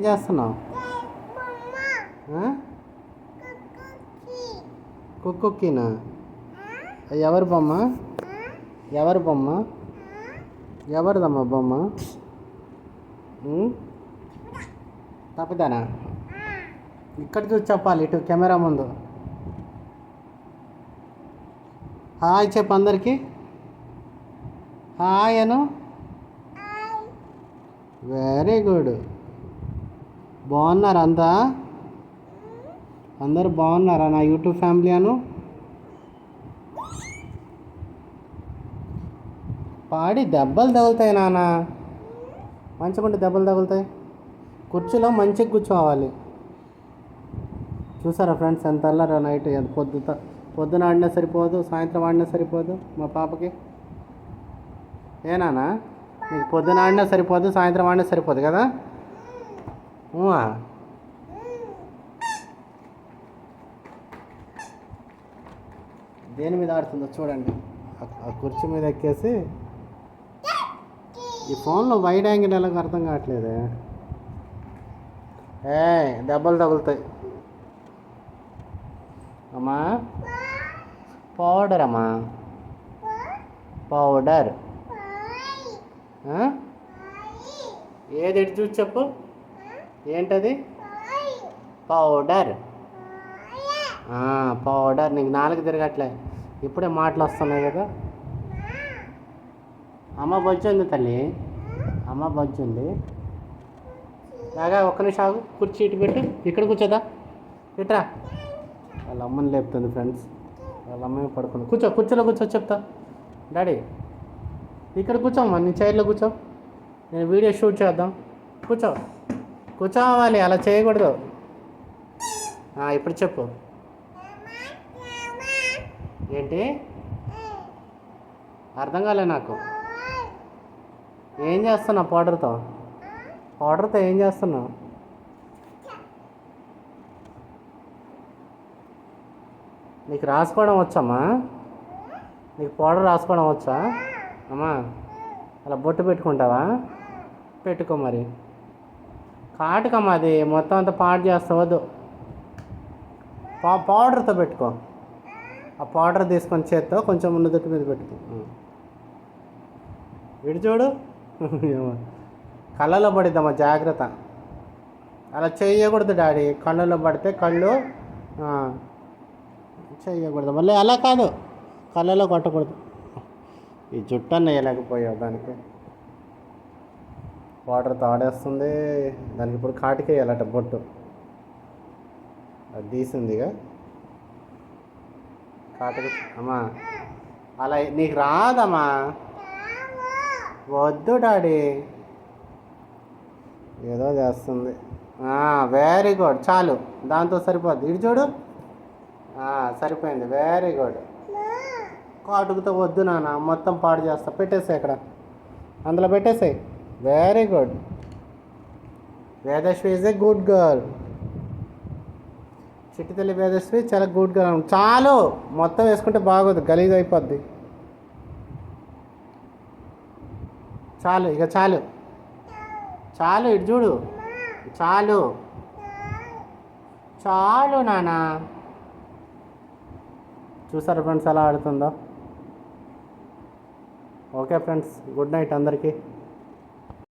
ఏం చేస్తున్నావు కుక్కుకినా ఎవరి బొమ్మ? ఎవరి బొమ్మ? ఎవరిదమ్మా బొమ్మ? తప్పుదానా? ఇక్కడ చూసి చెప్పాలి ఇటు కెమెరా ముందు. హాయ్ చెప్పు అందరికి. హాయ్ అను. Very good. బాగున్నారా అంతా? అందరు బాగున్నారా నా యూట్యూబ్ ఫ్యామిలీ అను? పాడి దెబ్బలు తగులుతాయి నాన్న. మంచిగుంటే దెబ్బలు తగులుతాయి. కుర్చీలో మంచిగా కూర్చోవాలి. చూసారా ఫ్రెండ్స్ ఎంత అల్లారా నైట్ ఎంత పొద్దుత. పొద్దున ఆడినా సరిపోదు సాయంత్రం ఆడినా సరిపోదు మా పాపకి. ఏనానా నీకు పొద్దున ఆడినా సరిపోదు సాయంత్రం ఆడినా సరిపోదు కదా? దేని మీద ఆడుతుందో చూడండి. ఆ- కుర్చీ మీద ఎక్కేసి ఈ ఫోన్లో వైడ్ యాంగిల్ ఎలాగో అర్థం కావట్లేదే. ఏ దెబ్బలు తగులుతాయి. అమ్మా. పౌడర్ అమ్మా. పౌడర్? ఏది ఎటు చూసి చెప్పు. ఏంటది? పౌడర్. పౌడర్. నీకు నాలుగు తిరగట్లే. ఇప్పుడే మాటలు వస్తున్నాయి కదా. అమ్మ బొచ్చుంది తల్లి. అమ్మ బొచ్చుంది బాగా ఒక్క నిమిషం ఆగు. కుర్చీ ఇటు పెట్టు. ఇక్కడ కూర్చోదా? ఇట్రా. వాళ్ళ అమ్మని లేపుతుంది ఫ్రెండ్స్. వాళ్ళ అమ్మ పడుకుంది. కూర్చో కుర్చీలో కూర్చో చెప్తా. డాడీ ఇక్కడ కూర్చోమ్మా నీ చైర్లో కూర్చో. నేను వీడియో షూట్ చేద్దాం. కూర్చో. కూర్చోవాలి అలా చేయకూడదు. ఇప్పుడు చెప్పు. ఏంటి? అర్థం కాలే నాకు. ఏం చేస్తున్నావు పౌడర్తో? పౌడర్తో ఏం చేస్తున్నావు? నీకు రాసుకోవడం వచ్చమ్మా నీకు పౌడర్ రాసుకోవడం వచ్చా? అమ్మా అలా బొట్టు పెట్టుకుంటావా? పెట్టుకో మరి. కాటుకమ్మా అది. మొత్తం అంతా పాడు చేస్తావద్దు. పా పౌడర్తో పెట్టుకో. ఆ పౌడర్ తీసుకొని చేత్తో కొంచెం ముందు దొట్టు మీద పెట్టుకో. విడి చూడు. కళ్ళలో పడిద్దమ్మా జాగ్రత్త. అలా చేయకూడదు డాడీ. కళ్ళలో పడితే కళ్ళు చేయకూడదు మళ్ళీ అలా కాదు. కళ్ళలో కొట్టకూడదు. ఈ జుట్టు అన్న వేయలేకపోయావు దానికి. వాటర్ తాడేస్తుంది. దానికి ఇప్పుడు కాటికేయాలట బొట్టు. అది తీసిందిగా కాటుక అమ్మా. అలా నీకు రాదమ్మా. వద్దు డాడీ. ఏదో చేస్తుంది. వెరీ గుడ్ చాలు. దాంతో సరిపోద్ది. ఇటు చూడు. సరిపోయింది. వెరీ గుడ్ కాటుకుతో వద్దు నాన్న. మొత్తం పాడు చేస్తా. పెట్టేసాయి ఇక్కడ అందులో పెట్టేసాయి. Very good Vedaswi is a good girl చిట్టితల్లి వేదశ్వి చాలా గుడ్ గర్ల్ చాలు. మొత్తం వేసుకుంటే బాగోదు. గలీజ్ అయిపోద్ది. చాలు. ఇక చాలు. చాలు. ఇటు చూడు. చాలు. చాలు నానా. చూసారా ఫ్రెండ్స్ ఎలా ఆడుతుందో? Okay friends. గుడ్ నైట్ అందరికీ.